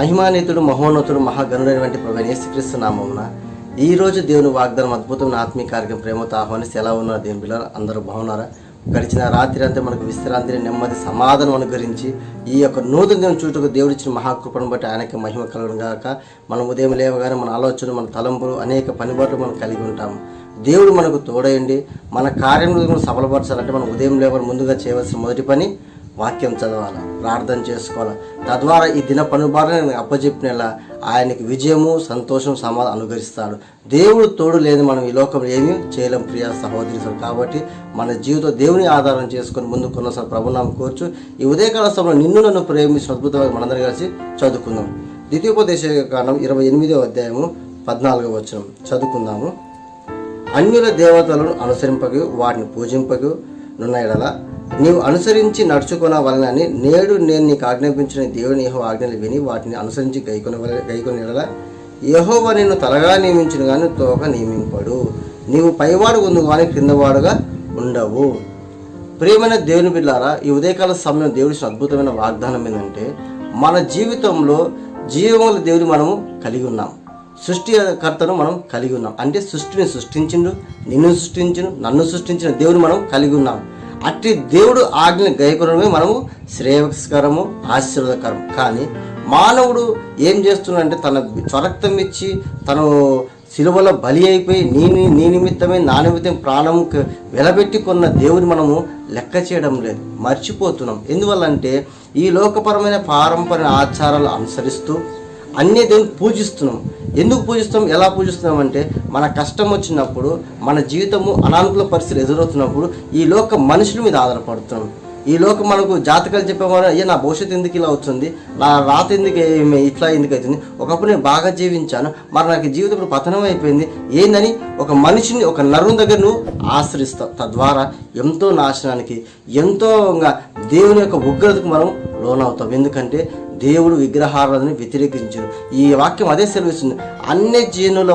మహిమానితుడు మహోన్నతుడు మహాగణుడైనటువంటి ప్రభు యేసుక్రీస్తు నామమున ఈ రోజు దేవుని వాగ్దానం అద్భుతమైన ఆత్మీయ కార్యక్రమం ప్రేమతో ఆహ్వానిస్తే ఎలా ఉన్నారు దేవుని పిల్లలు అందరూ బాగున్నారా? గడిచిన రాత్రి అంతా మనకు విశ్రాంతిని నెమ్మది సమాధానం అనుగ్రహించి ఈ యొక్క నూతన దినం చూటుకు దేవుడిచ్చిన మహాకృపను బట్టి ఆయనకి మహిమ కలగడం కాక మనం ఉదయం లేవగానే మన ఆలోచనలు మన తలంపులు అనేక పనిబాట్లు మనం కలిగి ఉంటాము. దేవుడు మనకు తోడయండి. మన కార్యంలో సఫలపరచాలంటే మనం ఉదయం లేవని ముందుగా చేయవలసిన మొదటి పని వాక్యం చదవాలి. ప్రార్థన చేసుకోవాలి? తద్వారా ఈ దిన పనుబాటును అప్పచెప్పినలా ఆయనకి విజయము సంతోషం సమాధానం అనుగరిస్తాడు దేవుడు తోడు లేని మనం ఈ లోకంలో ఏమీ చేయలేం ప్రియ సహోదరి కాబట్టి మన జీవితం దేవుని ఆధారం చేసుకొని ముందు కొనసారి ప్రభునామం కోర్చు ఈ ఉదయకాల సమయంలో నిన్ను నన్ను ప్రేమించిన అద్భుతమైన మనందరం కలిసి చదువుకుందాం. ద్వితీయోపదేశ కాలం ఇరవై ఎనిమిదో అధ్యాయము పద్నాలుగో వచనం చదువుకుందాము. అన్యుల దేవతలను అనుసరింపగు వాటిని పూజింపగు నున్న ఎడల నీవు అనుసరించి నడుచుకున్న వలనని నేడు నేను నీకు ఆజ్ఞాపించిన దేవుని యహో ఆజ్ఞలు విని వాటిని అనుసరించి గైకొని గైకొని యహోవ నిన్ను తలగా నియమించిన కానీ తోక నియమింపడు. నీవు పైవాడు ఉంది కానీ క్రిందవాడుగా ఉండవు. ప్రియమైన దేవుని బిడ్డారా ఈ ఉదయకాల సమయం దేవుడి అద్భుతమైన వాగ్దానం ఏంటంటే మన జీవితంలో జీవముల దేవుని మనము కలిగి ఉన్నాం. సృష్టికర్తను మనం కలిగి ఉన్నాం. అంటే సృష్టిని సృష్టించిండు నిన్ను సృష్టించును నన్ను సృష్టించిన దేవుని మనం కలిగి ఉన్నాం. అట్టి దేవుడు ఆజ్ఞ గైకొనడమే మనము శ్రేయస్కరము ఆశీర్వదకరం. కానీ మానవుడు ఏం చేస్తున్నాడంటే తన స్వరక్తం ఇచ్చి తను సిలువలో బలి అయిపోయి నీ నీ- నిమిత్తమే నా నిమిత్తం ప్రాణం వెలబెట్టి కొన్న దేవుని మనము లెక్క చేయడం లేదు. మర్చిపోతున్నాం. ఎందువల్లంటే ఈ లోకపరమైన పారంపర్య ఆచారాలు అనుసరిస్తూ అన్ని దేవుని పూజిస్తున్నాం. ఎందుకు పూజిస్తాం ఎలా పూజిస్తున్నాం అంటే మన కష్టం వచ్చినప్పుడు మన జీవితము అనానుకూల పరిస్థితులు ఎదురవుతున్నప్పుడు ఈ లోక మనుషుల మీద ఆధారపడుతున్నాం. ఈ లోకం మనకు జాతకాలు చెప్పేవారు అయ్యా నా భవిష్యత్తు ఎందుకు ఇలా అవుతుంది? నా రాత ఎందుకు ఇట్లా ఎందుకు అవుతుంది? ఒకప్పుడు నేను బాగా జీవించాను మరి నాకు జీవితం ఇప్పుడు పతనం అయిపోయింది. ఏందని ఒక మనిషిని ఒక నరుని దగ్గర నువ్వు ఆశ్రయిస్తావు. తద్వారా ఎంతో నాశనానికి ఎంతో దేవుని యొక్క ఉగ్రతకు మనం లోనవుతాం. ఎందుకంటే దేవుడు విగ్రహారాధనని వ్యతిరేకించారు ఈ వాక్యం అదే సెలవిస్తుంది. అన్ని జీనుల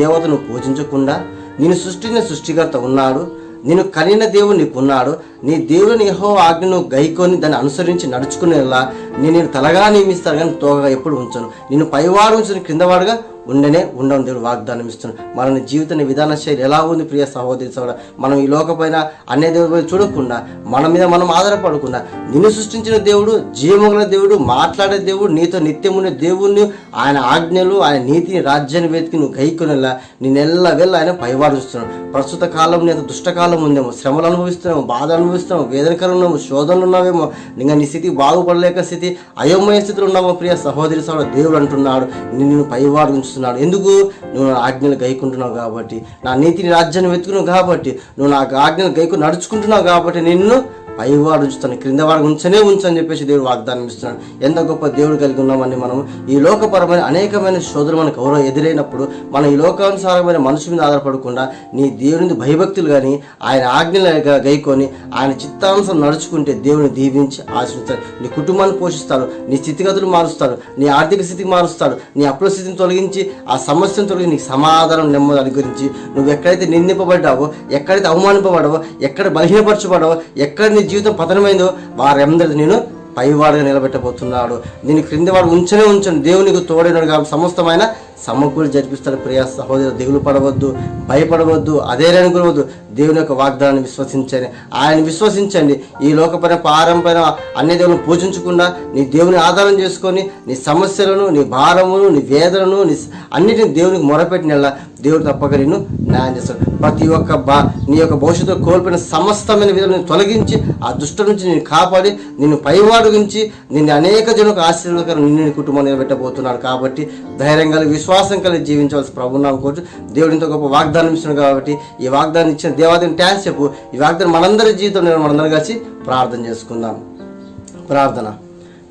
దేవతను పూజించకుండా నేను సృష్టిని సృష్టికర్త ఉన్నాడు. నేను కనిన దేవుడు నీకు ఉన్నాడు నీ దేవుని యహో ఆజ్ఞను గైకొని దాన్ని అనుసరించి నడుచుకునేలా నేను నేను తలగా నియమిస్తాను కానీ తోగగా ఎప్పుడు ఉంచను. నేను పైవాడు ఉంచిన క్రిందవాడుగా ఉండనే ఉండవని దేవుడు వాగ్దానం ఇస్తున్నాడు. మన జీవితాన్ని విధాన శైలి ఎలా ఉంది ప్రియ సహోదరి సోదర మనం ఈ లోకపోయినా అనే దేవుడి చూడకుండా మన మీద మనం ఆధారపడకుండా నిన్ను సృష్టించిన దేవుడు జీవముల దేవుడు మాట్లాడే దేవుడు నీతో నిత్యమున్న దేవుణ్ణి ఆయన ఆజ్ఞలు ఆయన నీతిని రాజ్యాన్ని వెతికి నువ్వు గైకొనేలా నేనెల్లా వెళ్ళి ఆయన పైవాడుస్తున్నాడు ప్రస్తుత కాలం నేను దుష్టకాలం ఉందేమో శ్రమలు అనుభవిస్తున్నాము బాధ అనుభవిస్తున్నాము వేదనకరం ఉన్నాము శోధనలు ఉన్నావేమో ఇంకా నీ స్థితి బాగుపడలేక స్థితి అయోమయ స్థితిలో ఉన్నామో ప్రియ సహోదరి సోదరు దేవుడు అంటున్నాడు నిన్ను పైవాడు చూస్తున్నాడు. ఎందుకు? నువ్వు నా ఆజ్ఞలు గైకుంటున్నావు కాబట్టి. నా నీతిని రాజ్యాన్ని వెతుకున్నావు కాబట్టి. నువ్వు నా ఆజ్ఞలు గైకు నడుచుకుంటున్నావు కాబట్టి నిన్ను పైవాడు ఉంచుతాను క్రింద వాడు ఉంచనే ఉంచని చెప్పేసి దేవుడు వాగ్దానం ఇస్తున్నాడు. ఎంత గొప్ప దేవుడు కలిగి ఉన్నామని మనం ఈ లోకపరమైన అనేకమైన శోధులు మనకు ఎవరో ఎదురైనప్పుడు మనం ఈ లోకానుసారమైన మనుషు మీద ఆధారపడకుండా నీ దేవుని భయభక్తులు కానీ ఆయన ఆజ్ఞలు గైకొని ఆయన చిత్తాంశం నడుచుకుంటే దేవుని దీవించి ఆశిస్తాడు నీ కుటుంబాన్ని పోషిస్తాడు నీ స్థితిగతులు మారుస్తాడు నీ ఆర్థిక స్థితికి మారుస్తాడు నీ అప్పుల స్థితిని తొలగించి ఆ సమస్యను తొలగించి నీకు సమాధానం నెమ్మది అనుగురించి నువ్వు ఎక్కడైతే నిందింపబడ్డావో ఎక్కడైతే అవమానింపబడవో ఎక్కడ బలహీనపరచబడవో ఎక్కడ నీ జీవితం పతనమైందో వారందరినీ నేను పైవాడుగా నిలబెట్టబోతున్నాడు. నేను క్రిందివాడు ఉంచనే ఉంచను. దేవునికి తోడైనడు కాబట్టి సమస్తమైన సమకూలు జరిపిస్తాడు. ప్రియా సహోదరు దిగులు పడవద్దు భయపడవద్దు అదే అనుకోవద్దు దేవుని యొక్క వాగ్దానాన్ని విశ్వసించండి. ఆయన విశ్వసించండి. ఈ లోకపైన పారంపైన అన్ని దేవుని పూజించకుండా నీ దేవుని ఆధారం చేసుకొని నీ సమస్యలను నీ భారమును నీ వేదనను నీ అన్నిటిని దేవునికి మొరపెట్టినలా దేవుడు తప్పక నిన్ను న్యాయం చేస్తాడు. ప్రతి ఒక్క బా నీ యొక్క భవిష్యత్తు కోల్పోయిన సమస్తమైన విధాలను తొలగించి ఆ దుష్ట నుంచి నేను కాపాడి నిన్ను పైవాడు గురించి నిన్ను అనేక జనులకు ఆశీర్వదకరం నిన్ను నీ కుటుంబం నిలబెట్టబోతున్నాడు కాబట్టి ధైర్యం కలిగి విశ్వాసం కలిగి జీవించవలసి ప్రభున్నాం కోరు దేవుడు ఇంత గొప్ప వాగ్దానం ఇస్తున్నాడు కాబట్టి ఈ వాగ్దానం ఇచ్చిన దేవాదిని ట్యాన్స్ చెప్పు ఈ వాగ్దానం మనందరి జీవితంలో మనందరం కలిసి ప్రార్థన చేసుకుందాం. ప్రార్థన.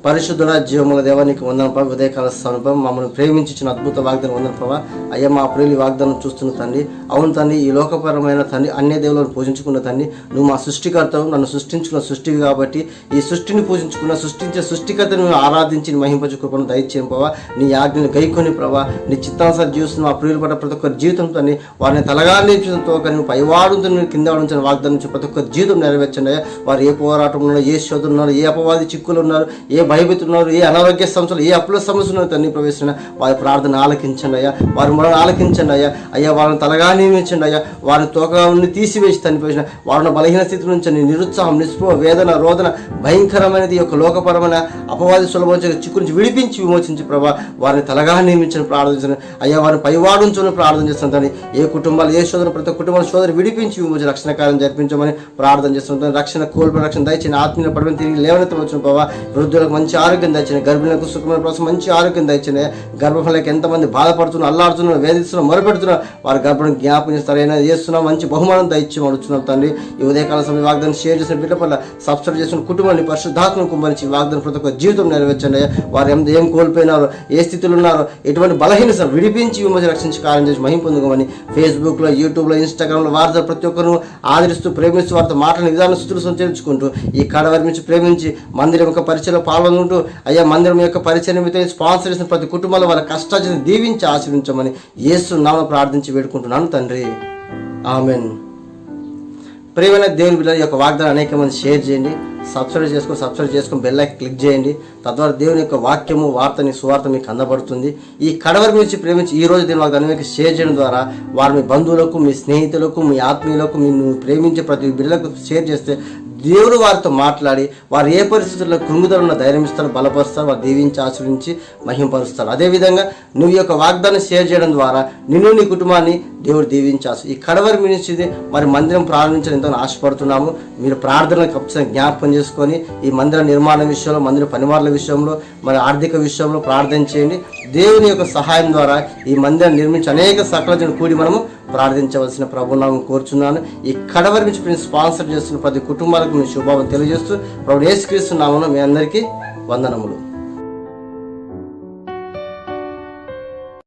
పరిశుద్ధుడ జీవముల దేవానికి వందన ప్రభు. ఉదయకాల సమీపం మమ్మల్ని ప్రేమించిన అద్భుత వాగ్దానం వందన ప్రభా. అయ్యా మా ప్రియులు వాగ్దానం చూస్తున్న తండ్రి అవును తండ్రి ఈ లోకపరమైన తండ్రి అన్య దేవులను పూజించుకున్న తండ్రి నువ్వు మా సృష్టికర్తవు నన్ను సృష్టించుకున్న సృష్టివి కాబట్టి ఈ సృష్టిని పూజించుకున్న సృష్టించే సృష్టికర్తను ఆరాధించి మహింపచుకోకుండా దయచేయం ప్రభా. నీ ఆజ్ఞను గైకొని ప్రభా నీ చిత్తానుసారి జీవిస్తున్న మా ప్రియులు పడ్డ ప్రతి ఒక్కరి జీవితంతో వారిని తలగా నిలిపించడంతో నువ్వు పైవాడుతో కింద ఉంచిన వాగ్దానం నుంచి ప్రతి ఒక్క జీవితం నెరవేర్చండి వారు ఏ పోరాటం ఉన్నారు ఏ శోధన ఏ అపవాది చిక్కులు ఉన్నారు ఏ భయభీతున్నారు ఏ అనారోగ్య సమస్యలు ఏ అప్పుల సమస్యలు ఉన్నారు తండ్రి ప్రవేశించిన వారి ప్రార్థన ఆలకించండి అయ్యా. వారి మొదలు ఆలకించండి అయ్యా. అయ్యా వాళ్ళని తలగా నియమించండి అయ్యా. వారిని తోకగా ఉండి తీసివేసి తండ్రి ప్రవేశించిన వారిని బలహీన స్థితి నుంచి నిరుత్సాహం నిస్పృహ వేదన రోదన భయంకరమైనది యొక్క లోకపరమైన అపవాది సులభం చిక్కుంచి విడిపించి విమోచించి ప్రభా వారిని తలగా నియమించని ప్రార్థించండి అయ్యా వారిని పైవాడుంచుని ప్రార్థన చేస్తాను తండ్రి ఏ కుటుంబాలు ఏ శోధన ప్రతి కుటుంబాల సోదరు విడిపించి విమోచన రక్షణ కార్యం జరిపించమని ప్రార్థన చేస్తుంటాను రక్షణ కోల్పోయిన రక్షణ దయచేసి ఆత్మీయ పడవని తిరిగి లేవనెత్త వచ్చిన ప్రభావ వృద్ధులకు మంచి ఆరోగ్యం దచ్చిన గర్భిణులకు సుఖమైన ప్రసవం మంచి ఆరోగ్యం దచ్చిన గర్భఫలకు ఎంతమంది బాధపడుతున్నారు అల్లాడుతున్నారు వేధిస్తున్నారు మొరపెడుతున్నారు వారి గర్భను జ్ఞాపకం సరైన చేస్తున్నాం మంచి బహుమానం దయచి అడుగుతున్నాం తండ్రి. ఈ ఉదయకాల సమయం వాగ్దానం షేర్ చేసిన బిడ్డ పట్ల సబ్స్క్రైబ్ చేసిన కుటుంబాన్ని పరిశుద్ధాత్మను కుమ్మరించి వాగ్దానం ప్రతి ఒక్క జీవితం నెరవేర్చండి. వారు ఎంత ఏం కోల్పోయినారో ఏ స్థితిలో ఉన్నారో ఎటువంటి బలహీనత విడిపించి విమర్శ రక్షించి కార్యం చేసి మహిం పొందుకోమని ఫేస్బుక్లో యూట్యూబ్లో ఇన్స్టాగ్రామ్లో వారితో ప్రతి ఒక్కరు ఆదరిస్తూ ప్రేమిస్తూ వారితో మాట్లాడిన విధానం స్థుతులు సంచరించుకుంటూ ఈ కడవరి నుంచి ప్రేమించి మందిరం యొక్క పరిచయంలో ఉంటూ అయ్యా మందిరం యొక్క పరిచయం నిమిత్తం స్పాన్సర్ చేసిన ప్రతి కుటుంబాల వాళ్ళ కష్టాన్ని దీవించి ఆశీర్వించమని యేసు నామ ప్రార్థించి వేడుకుంటున్నాను తండ్రి. ఆమెన్. ప్రియమైన దేవుని బిడ్డల యొక్క వాగ్దానం అనేక మంది షేర్ చేయండి. సబ్స్క్రైబ్ చేసుకొని సబ్స్క్రైబ్ చేసుకొని బెల్ క్లిక్ చేయండి. తద్వారా దేవుని యొక్క వాక్యము వార్తని సువార్త మీకు అందబడుతుంది. ఈ కడవరి గురించి ప్రేమించి ఈ రోజు దీని వాగ్దానం మీకు షేర్ చేయడం ద్వారా వారు మీ బంధువులకు మీ స్నేహితులకు మీ ఆత్మీయులకు మీ ప్రేమించే ప్రతి బిడ్డలకు షేర్ చేస్తే దేవుడు వారితో మాట్లాడి వారు ఏ పరిస్థితుల్లో కృంగుదలున్న ధైర్యం ఇస్తారు బలపరుస్తారు వారు దీవించి ఆశ్రయించి మహింపరుస్తారు. అదేవిధంగా నువ్వు యొక్క వాగ్దానం షేర్ చేయడం ద్వారా నిన్ను నీ కుటుంబాన్ని దేవుడు దీవించాల్సి ఈ కడవరి మినిచి మరి మందిరం ప్రారంభించడం ఎంతో ఆశపడుతున్నాము. మీరు ప్రార్థనలు ఖచ్చితంగా జ్ఞాపకం చేసుకొని ఈ మందిర నిర్మాణ విషయంలో మందిర పనివార్ల విషయంలో మరి ఆర్థిక విషయంలో ప్రార్థన చేయండి. దేవుని యొక్క సహాయం ద్వారా ఈ మందిరం నిర్మించి అనేక సకల కూడి మనము ప్రార్థించవలసిన ప్రభునామం కోరుచున్నాను. ఈ కడవరి నుంచి మీరు స్పాన్సర్ చేస్తున్న ప్రతి కుటుంబాలకు మీ శుభావం తెలియజేస్తూ ప్రభు యేసుక్రీస్తు మీ అందరికీ వందనములు.